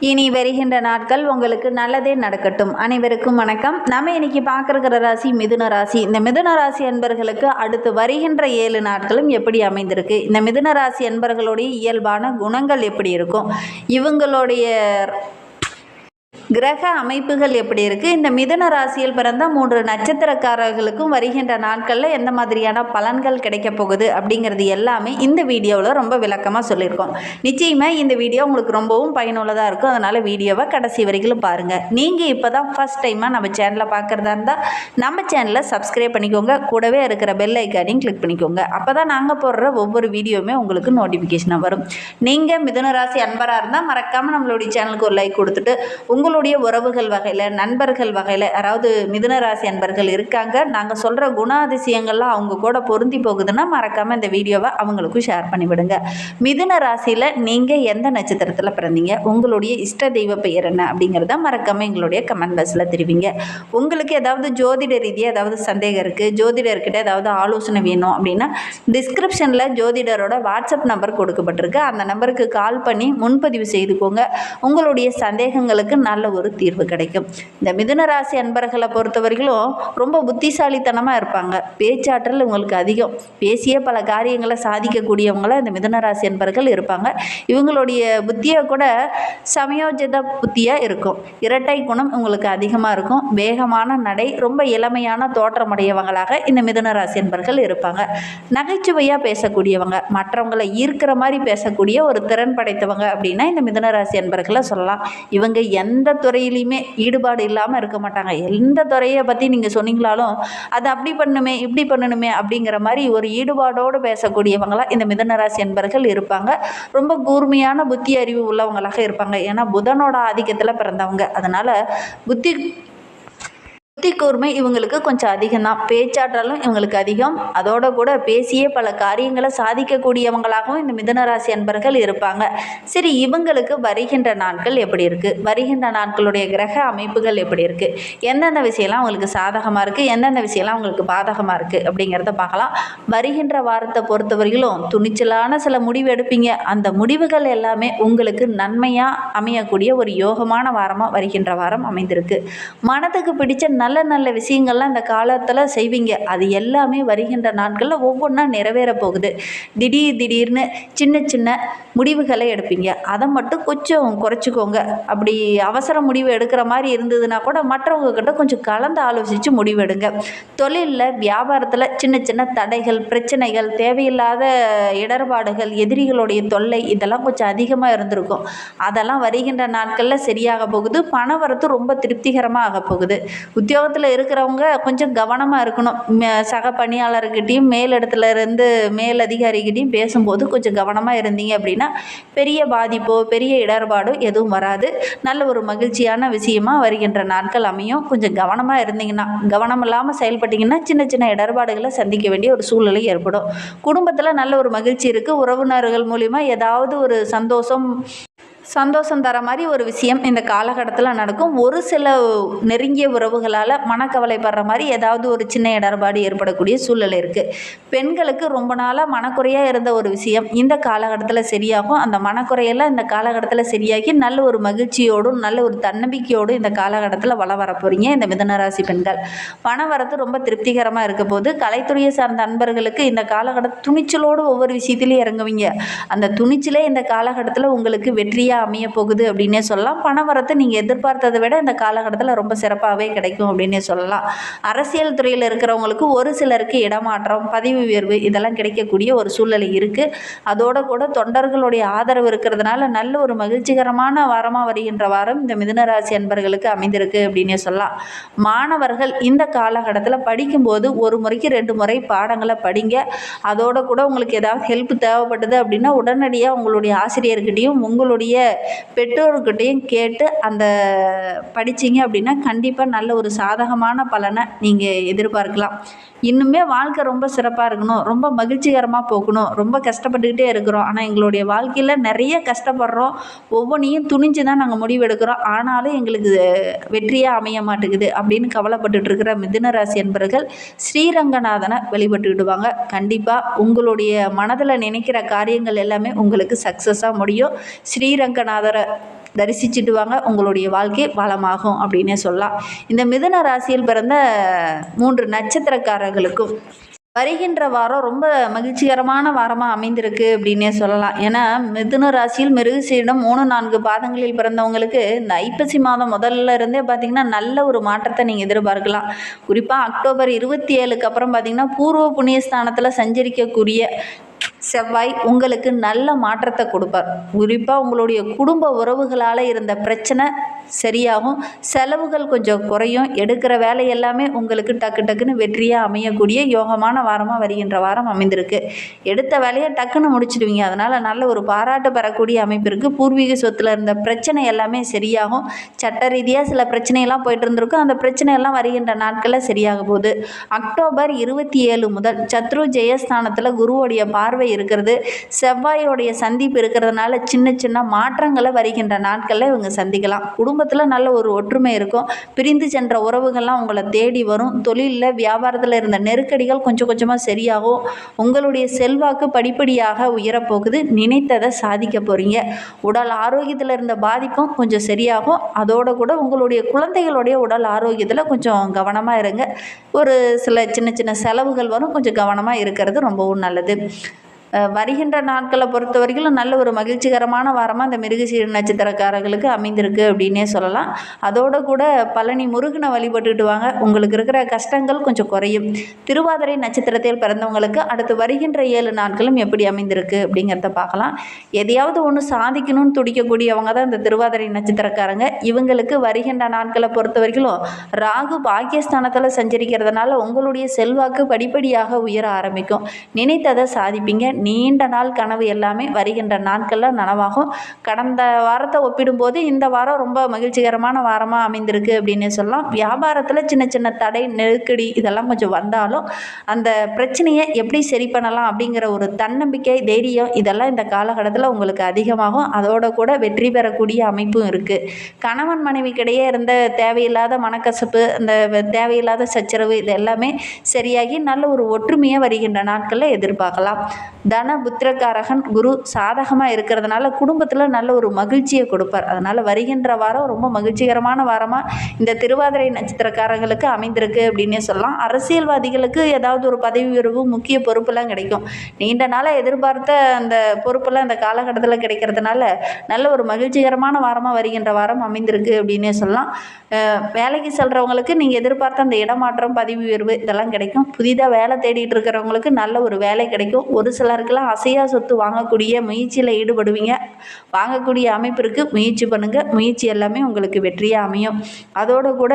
இனி வருகின்ற நாட்கள் உங்களுக்கு நல்லதே நடக்கட்டும். அனைவருக்கும் வணக்கம். நம்ம இன்னைக்கு பார்க்குற ராசி மிதுன ராசி. இந்த மிதுன ராசி அன்பர்களுக்கு அடுத்து வருகின்ற ஏழு நாட்களும் எப்படி அமைந்திருக்கு? இந்த மிதுன ராசி அன்பர்களுடைய இயல்பான குணங்கள் எப்படி இருக்கும்? இவங்களுடைய கிரக அமைப்புகள் எப்படி இருக்குது இந்த மிதன ராசியில் பிறந்த மூன்று நட்சத்திரக்காரர்களுக்கும் வருகின்ற நாட்களில் எந்த மாதிரியான பலன்கள் கிடைக்க போகுது அப்படிங்கிறது எல்லாமே இந்த வீடியோவில் ரொம்ப விளக்கமாக சொல்லியிருக்கோம். நிச்சயமாக இந்த வீடியோ உங்களுக்கு ரொம்பவும் பயனுள்ளதாக இருக்கும். அதனால் வீடியோவை கடைசி வரைக்கும் பாருங்கள் நீங்கள் இப்போ தான் ஃபஸ்ட் டைமாக நம்ம சேனலை பார்க்குறதா இருந்தால் நம்ம சேனலை சப்ஸ்கிரைப் பண்ணிக்கோங்க. கூடவே இருக்கிற பெல் ஐக்கானையும் கிளிக் பண்ணிக்கோங்க. அப்போ தான் நாங்கள் போடுற ஒவ்வொரு வீடியோவுமே உங்களுக்கு நோட்டிஃபிகேஷனாக வரும். நீங்கள் மிதுன ராசி அன்பராக இருந்தால் மறக்காமல் நம்மளுடைய சேனலுக்கு ஒரு லைக் கொடுத்துட்டு உங்களுடைய உறவுகள் வகையில் நண்பர்கள் வகையில் யாராவது மிதுன ராசி அன்பர்கள் இருக்காங்க நாங்கள் சொல்கிற குணாதிசயங்கள்லாம் அவங்க கூட பொருந்தி போகுதுன்னா மறக்காமல் இந்த வீடியோவை அவங்களுக்கும் ஷேர் பண்ணிவிடுங்க. மிதுன ராசியில் நீங்கள் எந்த நட்சத்திரத்தில் பிறந்தீங்க? உங்களுடைய இஷ்ட தெய்வ பெயர் என்ன? அப்படிங்கிறத மறக்காமல் எங்களுடைய கமெண்ட் பாக்ஸில் தெரிவிங்க. உங்களுக்கு ஏதாவது ஜோதிட ரீதியாக ஏதாவது சந்தேகம் இருக்குது ஜோதிடர்கிட்ட ஏதாவது ஆலோசனை வேணும் அப்படின்னா டிஸ்கிரிப்ஷனில் ஜோதிடரோட வாட்ஸ்அப் நம்பர் கொடுக்கப்பட்டிருக்கு. அந்த நம்பருக்கு கால் பண்ணி முன்பதிவு செய்துக்கோங்க. உங்களுடைய சந்தேகங்களுக்கு நல்ல ஒரு தீர்வு கிடைக்கும். இந்த மிதுன ராசி அன்பர்களை பொறுத்தவரையிலும் ரொம்ப புத்திசாலித்தனமாக இருப்பாங்க. பேச்சாற்றல் உங்களுக்கு அதிகம். பேசிய பல காரியங்களை சாதிக்கக்கூடியவங்களாக இந்த மிதுன ராசி அன்பர்கள் இருப்பாங்க. இவங்களுடைய புத்தியை கூட சமயோஜித புத்தியாக இருக்கும். இரட்டை குணம் உங்களுக்கு அதிகமாக இருக்கும். வேகமான நடை ரொம்ப இளமையான தோற்றமுடையவங்களாக இந்த மிதுன ராசி அன்பர்கள் இருப்பாங்க. நகைச்சுவையாக பேசக்கூடியவங்க மற்றவங்களை ஈர்க்கிற மாதிரி பேசக்கூடிய ஒரு திறன் படைத்தவங்க அப்படின்னா இந்த மிதுன ராசி அன்பர்களை சொல்லலாம். இவங்க எந்த துறையிலையுமே ஈடுபாடு இல்லாமல் இருக்க மாட்டாங்க. எந்த துறையை பற்றி நீங்கள் சொன்னீங்களாலும் அது அப்படி பண்ணணுமே இப்படி பண்ணணுமே அப்படிங்கிற மாதிரி ஒரு ஈடுபாடோடு பேசக்கூடியவங்களாக இந்த மிதனராசி என்பர்கள் இருப்பாங்க. ரொம்ப கூர்மையான புத்தி அறிவு உள்ளவங்களாக இருப்பாங்க. ஏன்னா புதனோட ஆதிக்கத்தில் பிறந்தவங்க. அதனால் புத்தி புத்தி கூர்மை இவங்களுக்கு கொஞ்சம் அதிகம்தான். பேச்சாற்றலும் இவங்களுக்கு அதிகம். அதோட கூட பேசியே பல காரியங்களை சாதிக்கக்கூடியவங்களாகவும் இந்த மிதனராசி அன்பர்கள் இருப்பாங்க. சரி இவங்களுக்கு வருகின்ற நாட்கள் எப்படி இருக்குது வருகின்ற நாட்களுடைய கிரக அமைப்புகள் எப்படி இருக்குது எந்தெந்த விஷயம்லாம் அவங்களுக்கு சாதகமாக இருக்குது எந்தெந்த விஷயம்லாம் அவங்களுக்கு பாதகமாக இருக்குது அப்படிங்கிறத பார்க்கலாம். வருகின்ற வாரத்தை பொறுத்தவரையிலும் துணிச்சலான சில முடிவு எடுப்பீங்க. அந்த முடிவுகள் எல்லாமே உங்களுக்கு நன்மையாக அமையக்கூடிய ஒரு யோகமான வாரமாக வருகின்ற வாரம் அமைந்திருக்கு. மனதுக்கு பிடிச்ச நல்ல நல்ல விஷயங்கள்லாம் இந்த காலத்தில் செய்வீங்க. அது எல்லாமே வருகின்ற நாட்களில் ஒவ்வொன்றா நிறைவேற போகுது. திடீர் திடீர்னு சின்ன சின்ன முடிவுகளை எடுப்பீங்க. அதை மட்டும் கொஞ்சம் குறைச்சிக்கோங்க. அப்படி அவசர முடிவு எடுக்கிற மாதிரி இருந்ததுன்னா கூட மற்றவங்க கிட்ட கொஞ்சம் கலந்து ஆலோசித்து முடிவெடுங்க. தொழிலில் வியாபாரத்தில் சின்ன சின்ன தடைகள் பிரச்சனைகள் தேவையில்லாத இடர்பாடுகள் எதிரிகளுடைய தொல்லை இதெல்லாம் கொஞ்சம் அதிகமாக இருந்திருக்கும். அதெல்லாம் வருகின்ற நாட்களில் சரியாக போகுது. பண வரத்து ரொம்ப திருப்திகரமாக ஆக போகுது. உத்தியோகத்தில் இருக்கிறவங்க கொஞ்சம் கவனமாக இருக்கணும். ம- சக பணியாளர்கிட்டையும் மேலிடத்துல இருந்து மேல் அதிகாரிகிட்டையும் பேசும்போது கொஞ்சம் கவனமாக இருந்தீங்க அப்படின்னா பெரிய பாதிப்போ பெரிய இடர்பாடோ எதுவும் வராது. நல்ல ஒரு மகிழ்ச்சியான விஷயமா வருகின்ற நாட்கள் அமையும். கொஞ்சம் கவனமாக இருந்தீங்கன்னா கவனம் இல்லாமல் செயல்பட்டீங்கன்னா சின்ன சின்ன இடர்பாடுகளை சந்திக்க வேண்டிய ஒரு சூழ்நிலை ஏற்படும். குடும்பத்தில் நல்ல ஒரு மகிழ்ச்சி இருக்குது உறவினர்கள் மூலிமா ஏதாவது ஒரு சந்தோஷம் சந்தோஷம் தர மாதிரி ஒரு விஷயம் இந்த காலகட்டத்தில் நடக்கும். ஒரு சில நெருங்கிய உறவுகளால் மனக்கவலைப்படுற மாதிரி ஏதாவது ஒரு சின்ன இடர்பாடு ஏற்படக்கூடிய சூழ்நிலை இருக்குது பெண்களுக்கு ரொம்ப நாளாக மனக்குறையாக இருந்த ஒரு விஷயம் இந்த காலகட்டத்தில் சரியாகும். அந்த மனக்குறையெல்லாம் இந்த காலகட்டத்தில் சரியாகி நல்ல ஒரு மகிழ்ச்சியோடும் நல்ல ஒரு தன்னம்பிக்கையோடும் இந்த காலகட்டத்தில் வள வர போகிறீங்க இந்த மிதனராசி பெண்கள். பணம் வரத்து ரொம்ப திருப்திகரமாக இருக்க போது கலைத்துறையை சார்ந்த நண்பர்களுக்கு இந்த காலகட்ட துணிச்சலோடு ஒவ்வொரு விஷயத்திலையும் இறங்குவீங்க. அந்த துணிச்சலே இந்த காலகட்டத்தில் உங்களுக்கு வெற்றியாக அமைய போகுது அப்படின்னே சொல்லலாம். பணவரத்து நீங்கள் எதிர்பார்த்ததை விட இந்த காலகட்டத்தில் ரொம்ப சிறப்பாகவே கிடைக்கும் அப்படின்னே சொல்லலாம். அரசியல் துறையில் இருக்கிறவங்களுக்கு ஒரு சிலருக்கு இடமாற்றம் பதவி உயர்வு இதெல்லாம் கிடைக்கக்கூடிய ஒரு சூழ்நிலை இருக்குது அதோட கூட தொண்டர்களுடைய ஆதரவு இருக்கிறதுனால நல்ல ஒரு மகிழ்ச்சிகரமான வாரமாக வருகின்ற வாரம் இந்த மிதுனராசி அன்பர்களுக்கு அமைந்திருக்கு அப்படின்னே சொல்லலாம். மாணவர்கள் இந்த காலகட்டத்தில் படிக்கும்போது ஒரு முறைக்கு ரெண்டு முறை பாடங்களை படிங்க. அதோட கூட உங்களுக்கு ஏதாவது ஹெல்ப் தேவைப்பட்டது அப்படின்னா உடனடியாக உங்களுடைய ஆசிரியர்கிட்டையும் உங்களுடைய பெற்றோர்கிட்டையும் கேட்டு அந்த படிச்சீங்க அப்படின்னா கண்டிப்பாக நல்ல ஒரு சாதகமான பலனை நீங்கள் எதிர்பார்க்கலாம். இன்னுமே வாழ்க்கை ரொம்ப சிறப்பாக இருக்கணும். ரொம்ப மகிழ்ச்சிகரமாக போகணும். ரொம்ப கஷ்டப்பட்டுக்கிட்டே இருக்கிறோம். ஆனால் எங்களுடைய வாழ்க்கையில் நிறைய கஷ்டப்படுறோம். ஒவ்வொன்றையும் துணிஞ்சு தான் நாங்கள் முடிவெடுக்கிறோம். ஆனாலும் எங்களுக்கு வெற்றியாக அமைய மாட்டேங்குது அப்படின்னு கவலைப்பட்டுட்டு இருக்கிற மிதுன என்பவர்கள் ஸ்ரீரங்கநாதனை வெளிப்பட்டுக்கிடுவாங்க கண்டிப்பாக உங்களுடைய மனதில் நினைக்கிற காரியங்கள் எல்லாமே உங்களுக்கு சக்ஸஸாக முடியும். ஸ்ரீரங்கநாதரை தரிசிச்சுட்டு வாங்க உங்களுடைய வாழ்க்கை வளமாகும் அப்படின்னே சொல்லலாம். இந்த மிதுன ராசியில் பிறந்த மூன்று நட்சத்திரக்காரர்களுக்கும் வருகின்ற வாரம் ரொம்ப மகிழ்ச்சிகரமான வாரமாக அமைந்திருக்கு அப்படின்னே சொல்லலாம். ஏன்னா மிதுன ராசியில் மிருகசீடம் மூணு நான்கு பாதங்களில் பிறந்தவங்களுக்கு இந்த ஐப்பசி மாதம் முதல்ல இருந்தே பார்த்திங்கன்னா நல்ல ஒரு மாற்றத்தை நீங்கள் எதிர்பார்க்கலாம். குறிப்பாக அக்டோபர் இருபத்தி ஏழுக்கு அப்புறம் பார்த்திங்கன்னா பூர்வ புண்ணியஸ்தானத்தில் சஞ்சரிக்கக்கூடிய செவ்வாய் உங்களுக்கு நல்ல மாற்றத்தை கொடுப்பார். குறிப்பாக உங்களுடைய குடும்ப உறவுகளால் இருந்த பிரச்சனை சரியாகும். செலவுகள் கொஞ்சம் குறையும். எடுக்கிற வேலை எல்லாமே உங்களுக்கு டக்கு டக்குன்னு வெற்றியாக அமையக்கூடிய யோகமான வாரமாக வருகின்ற வாரம் அமைந்திருக்கு. எடுத்த வேலையை டக்குன்னு முடிச்சிடுவீங்க. அதனால் நல்ல ஒரு பாராட்டு பெறக்கூடிய அமைப்பு இருக்குது பூர்வீக சொத்தில் இருந்த பிரச்சனை எல்லாமே சரியாகும். சட்ட ரீதியாக சில பிரச்சனையெல்லாம் போயிட்டு இருந்திருக்கும். அந்த பிரச்சனையெல்லாம் வருகின்ற நாட்களில் சரியாக போகுது. அக்டோபர் இருபத்தி ஏழு முதல் சத்ரு ஜெயஸ்தானத்தில் குருவோடைய பார்வை இருக்கிறது. செவ்வாயோடைய சந்திப்பு இருக்கிறதுனால சின்ன சின்ன மாற்றங்களை வருகின்ற நாட்களில் இவங்க சந்திக்கலாம். குடும்பத்தில் நல்ல ஒரு ஒற்றுமை இருக்கும். பிரிந்து சென்ற உறவுகள்லாம் உங்களை தேடி வரும். தொழிலில் வியாபாரத்தில் இருந்த நெருக்கடிகள் கொஞ்சம் கொஞ்சமாக சரியாகும். உங்களுடைய செல்வாக்கு படிப்படியாக உயரப்போகுது. நினைத்ததை சாதிக்க போகிறீங்க உடல் ஆரோக்கியத்தில் இருந்த பாதிப்பும் கொஞ்சம் சரியாகும். அதோட கூட உங்களுடைய குழந்தைகளுடைய உடல் ஆரோக்கியத்தில் கொஞ்சம் கவனமாக இருங்க. ஒரு சில சின்ன சின்ன செலவுகள் வரும். கொஞ்சம் கவனமாக இருக்கிறது ரொம்பவும் நல்லது. வருகின்ற நாட்களை பொறுத்த வரைக்கும் நல்ல ஒரு மகிழ்ச்சிகரமான வாரமாக இந்த மிருகசீர நட்சத்திரக்காரர்களுக்கு அமைந்திருக்கு அப்படின்னே சொல்லலாம். அதோட கூட பழனி முருகனை வழிபட்டுட்டு வாங்க. உங்களுக்கு இருக்கிற கஷ்டங்கள் கொஞ்சம் குறையும். திருவாதிரை நட்சத்திரத்தில் பிறந்தவங்களுக்கு அடுத்து வருகின்ற ஏழு நாட்களும் எப்படி அமைந்திருக்கு அப்படிங்கிறத பார்க்கலாம். எதையாவது ஒன்று சாதிக்கணும்னு துடிக்கக்கூடியவங்க தான் இந்த திருவாதிரை நட்சத்திரக்காரங்க. இவங்களுக்கு வருகின்ற நாட்களை பொறுத்த வரைக்கும் ராகு பாக்கியஸ்தானத்தில் சஞ்சரிக்கிறதுனால உங்களுடைய செல்வாக்கு படிப்படியாக உயர ஆரம்பிக்கும். நினைத்ததை சாதிப்பீங்க. நீண்ட நாள் கனவு எல்லாமே வருகின்ற நாட்களில் நனவாகும். கடந்த வாரத்தை ஒப்பிடும்போது இந்த வாரம் ரொம்ப மகிழ்ச்சிகரமான வாரமாக அமைந்திருக்கு அப்படின்னு சொல்லலாம். வியாபாரத்தில் சின்ன சின்ன தடை நெருக்கடி இதெல்லாம் கொஞ்சம் வந்தாலும் அந்த பிரச்சனையை எப்படி சரி பண்ணலாம் அப்படிங்கிற ஒரு தன்னம்பிக்கை தைரியம் இதெல்லாம் இந்த காலகட்டத்தில் உங்களுக்கு அதிகமாகும். அதோட கூட வெற்றி பெறக்கூடிய அமைப்பும் இருக்குது கணவன் மனைவிக்கிடையே இருந்த தேவையில்லாத மனக்கசப்பு அந்த தேவையில்லாத சச்சரவு இது எல்லாமே சரியாகி நல்ல ஒரு ஒற்றுமையாக வருகின்ற நாட்களில் எதிர்பார்க்கலாம். தன புத்திரக்காரகன் குரு சாதகமாக இருக்கிறதுனால குடும்பத்தில் நல்ல ஒரு மகிழ்ச்சியை கொடுப்பார். அதனால் வருகின்ற வாரம் ரொம்ப மகிழ்ச்சிகரமான வாரமாக இந்த திருவாதிரை நட்சத்திரக்காரங்களுக்கு அமைந்திருக்கு அப்படின்னே சொல்லலாம். அரசியல்வாதிகளுக்கு ஏதாவது ஒரு பதவி உயர்வு முக்கிய பொறுப்பெல்லாம் கிடைக்கும். நீண்ட நாளாக எதிர்பார்த்த அந்த பொறுப்பெல்லாம் இந்த காலகட்டத்தில் கிடைக்கிறதுனால நல்ல ஒரு மகிழ்ச்சிகரமான வாரமாக வருகின்ற வாரம் அமைந்திருக்கு அப்படின்னே சொல்லலாம். வேலைக்கு செல்கிறவங்களுக்கு நீங்கள் எதிர்பார்த்த அந்த இடமாற்றம் பதவி உயர்வு இதெல்லாம் கிடைக்கும். புதிதாக வேலை தேடிட்டு இருக்கிறவங்களுக்கு நல்ல ஒரு வேலை கிடைக்கும். ஒரு சில இருக்கலாம் அசையா சொத்து வாங்கக்கூடிய முயற்சியில் ஈடுபடுவீங்க. வாங்கக்கூடிய அமைப்பிற்கு முயற்சி பண்ணுங்கள் முயற்சி எல்லாமே உங்களுக்கு வெற்றியாக அமையும். அதோடு கூட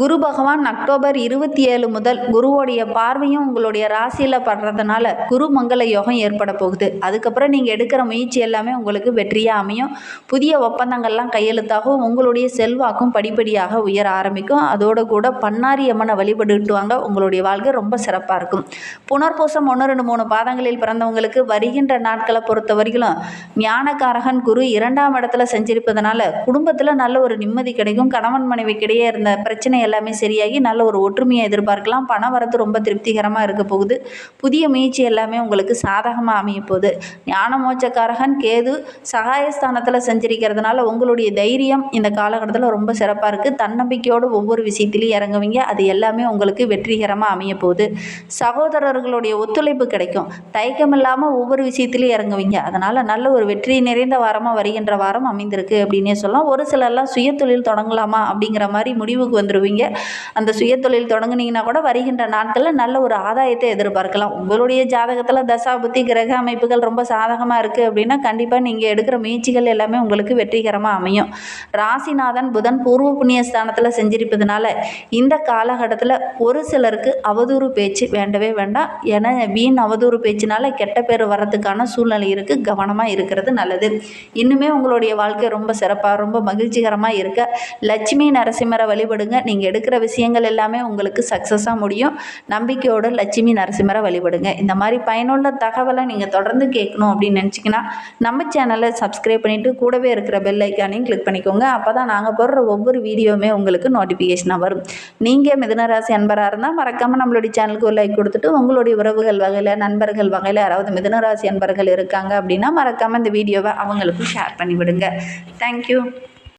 குரு பகவான் அக்டோபர் இருபத்தி ஏழு முதல் குருவோடைய பார்வையும் உங்களுடைய ராசியில் படுறதுனால குரு மங்கள யோகம் ஏற்பட போகுது. அதுக்கப்புறம் நீங்கள் எடுக்கிற முயற்சி எல்லாமே உங்களுக்கு வெற்றியாக அமையும். புதிய ஒப்பந்தங்கள்லாம் கையெழுத்தாகும் உங்களுடைய செல்வாக்கும் படிப்படியாக உயர ஆரம்பிக்கும். அதோட கூட பன்னாரி அம்மனை வழிபட்டுட்டுவாங்க. உங்களுடைய வாழ்க்கை ரொம்ப சிறப்பாக இருக்கும். புனர்பூசம் ஒன்று ரெண்டு மூணு பாதங்களில் பிறந்தவங்களுக்கு வருகின்ற நாட்களை பொறுத்த வரைக்கும் ஞானகாரகன் குரு இரண்டாம் இடத்துல செஞ்சிருப்பதனால குடும்பத்தில் நல்ல ஒரு நிம்மதி கிடைக்கும். கணவன் மனைவிக்கிடையே இருந்த பிரச்சனை எல்லாமே சரியாகி நல்ல ஒரு ஒற்றுமையை எதிர்பார்க்கலாம். பண வரத்து ரொம்ப திருப்திகரமாக இருக்க போகுது. புதிய முயற்சி எல்லாமே உங்களுக்கு சாதகமாக அமைய போகுது. ஞானமோச்சக்காரகன் கேது சகாயஸ்தானத்தில் செஞ்சிருக்கிறதுனால உங்களுடைய தைரியம் இந்த காலகட்டத்தில் ரொம்ப சிறப்பாக இருக்குது தன்னம்பிக்கையோடு ஒவ்வொரு விஷயத்திலையும் இறங்குவீங்க. அது எல்லாமே உங்களுக்கு வெற்றிகரமாக அமைய போகுது. சகோதரர்களுடைய ஒத்துழைப்பு கிடைக்கும். தயக்கம் இல்லாமல் ஒவ்வொரு விஷயத்திலையும் இறங்குவீங்க. அதனால் நல்ல ஒரு வெற்றி நிறைந்த வாரமாக வருகின்ற வாரம் அமைந்திருக்கு அப்படின்னே சொல்லலாம். ஒரு சிலர்லாம் சுய தொழில் தொடங்கலாமா அப்படிங்கிற மாதிரி முடிவுக்கு வந்துடுவீங்க அந்த சுயதொழில் தொடங்குனீங்கன்னா கூட வருகின்ற நாட்களில் நல்ல ஒரு ஆதாயத்தை எதிர்பார்க்கலாம். உங்களுடைய ஜாதகத்தில் தசாபுத்தி கிரக அமைப்புகள் ரொம்ப சாதகமாக இருக்குது அப்படின்னா கண்டிப்பாக நீங்கள் எடுக்கிற முயற்சிகள் எல்லாமே உங்களுக்கு வெற்றிகரமாக அமையும். ராசிநாதன் புதன் பூர்வ புண்ணிய ஸ்தானத்தில் செஞ்சிருப்பதுனால இந்த காலகட்டத்தில் ஒரு சிலருக்கு அவதூறு பேச்சு வேண்டவே வேண்டாம். ஏன்னா வீண் அவதூறு பேச்சுனால கெட்ட பேர் வர்றதுக்கான சூழ்நிலை இருக்குது கவனமாக இருக்கிறது நல்லது. இன்னுமே உங்களுடைய வாழ்க்கை ரொம்ப சிறப்பாக ரொம்ப மகிழ்ச்சிகரமாக இருக்க. லட்சுமி நரசிம்மரை வழிபடுங்க. நீங்கள் நீங்கள் எடுக்கிற விஷயங்கள் எல்லாமே உங்களுக்கு சக்ஸஸாக முடியும். நம்பிக்கையோட லட்சுமி நரசிம்மரை வழிபடுங்க. இந்த மாதிரி பயனுள்ள தகவலை நீங்கள் தொடர்ந்து கேட்கணும் அப்படின்னு நினச்சிங்கன்னா நம்ம சேனலை சப்ஸ்கிரைப் பண்ணிவிட்டு கூடவே இருக்கிற பெல் ஐக்கானையும் கிளிக் பண்ணிக்கோங்க. அப்போ தான் நாங்கள் போடுற ஒவ்வொரு வீடியோவுமே உங்களுக்கு நோட்டிஃபிகேஷனாக வரும். நீங்கள் மிதுனராசி அன்பராக இருந்தால் மறக்காமல் நம்மளுடைய சேனலுக்கு ஒரு லைக் கொடுத்துட்டு உங்களுடைய உறவுகள் வகையில் நண்பர்கள் வகையில் யாராவது மிதுனராசி அன்பர்கள் இருக்காங்க அப்படின்னா மறக்காமல் இந்த வீடியோவை அவங்களுக்கும் ஷேர் பண்ணிவிடுங்க. தேங்க்யூ